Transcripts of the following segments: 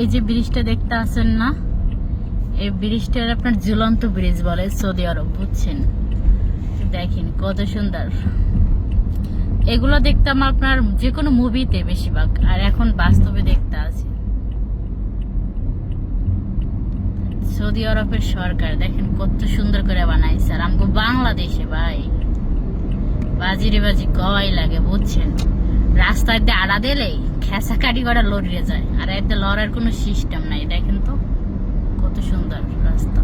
এই যে ব্রিজটা দেখতে আছেন না? এই ব্রিজটার আপনার ঝুলন্ত ব্রিজ বলে সৌদি আরব, বুঝছেন? দেখেন কত সুন্দর। এগুলো দেখতাম আপনার যে কোনো মুভিতে বেশিরভাগ, আর এখন বাস্তবে দেখতে আছে। সৌদি আরবের সরকার, দেখেন কত সুন্দর করে বানাইছে। আর আমগো বাংলাদেশে ভাই, বাজিরে বাজি কয় লাগে, বুঝছেন? রাস্তায় আড়া দিলে খেসা কাটি করা লড়িয়ে যায়। আর এতে লড়ার কোনো সিস্টেম নাই, দেখেন তো কত সুন্দর রাস্তা।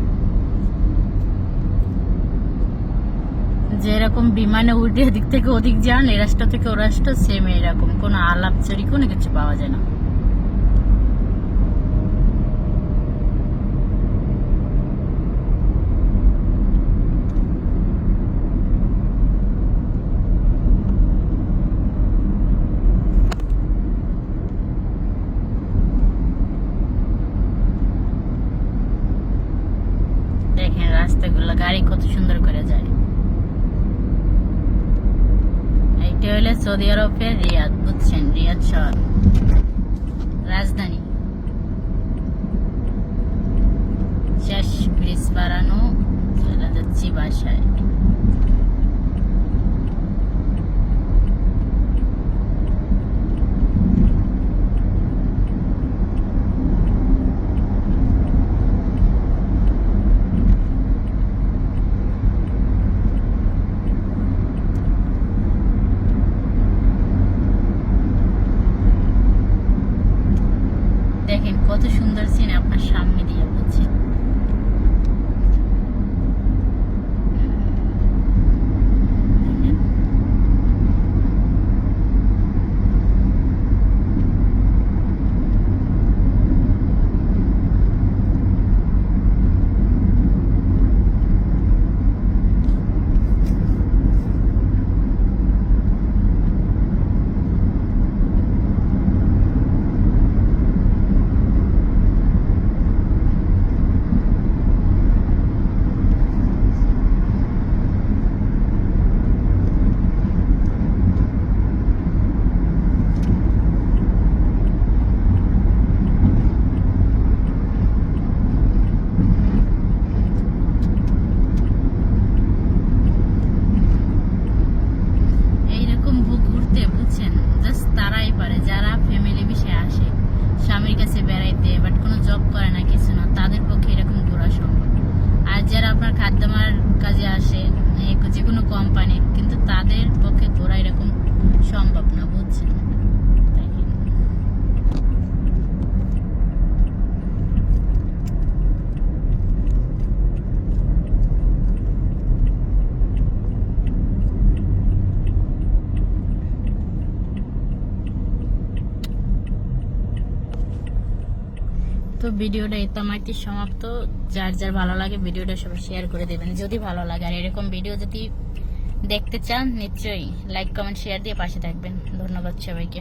যেরকম বিমানে উঠে দিক থেকে ওদিক যান, এ রাস্তা থেকে ও রাস্তা সেম এরকম। কোনো আলাপচারি, কোনো কিছু পাওয়া যায় না। দেখেন রাস্তাগুলো, গাড়ি কত সুন্দর করে যায়। এইটা হলো সৌদি আরবের রিয়াদ, বুঝছেন? রিয়াদ শহর। রাজধানী। শেষ ব্রিজ বাড়ানো চলে যাচ্ছি বাসায় দেখেন কত সুন্দর সিন আপনার সামনে দিয়ে বুঝছেন দেখেন। এইরকম ভু- ঘুরতে বুঝছেন জাস্ট তারাই পারে যারা ফ্যামিলি বিষয়ে আসে স্বামীর কাছে বেড়াইতে বাট কোনো জব করে না কিছু না তাদের পক্ষে এরকম ঘোরা সম্ভব আর যারা আপনার খাদ্যমার কাজে আসে এই যে কোনো কোম্পানি কিন্তু তাদের পক্ষে ঘোরা এরকম সম্ভব না বুঝছেন দেখেন। তো ভিডিওটা এই তোমাইতে সমাপ্ত। যার যার ভালো লাগে ভিডিওটা সবাই শেয়ার করে দেবেন, যদি ভালো লাগে। আর এরকম ভিডিও যদি দেখতে চান, নিশ্চয়ই লাইক কমেন্ট শেয়ার দিয়ে পাশে থাকবেন। ধন্যবাদ সবাইকে।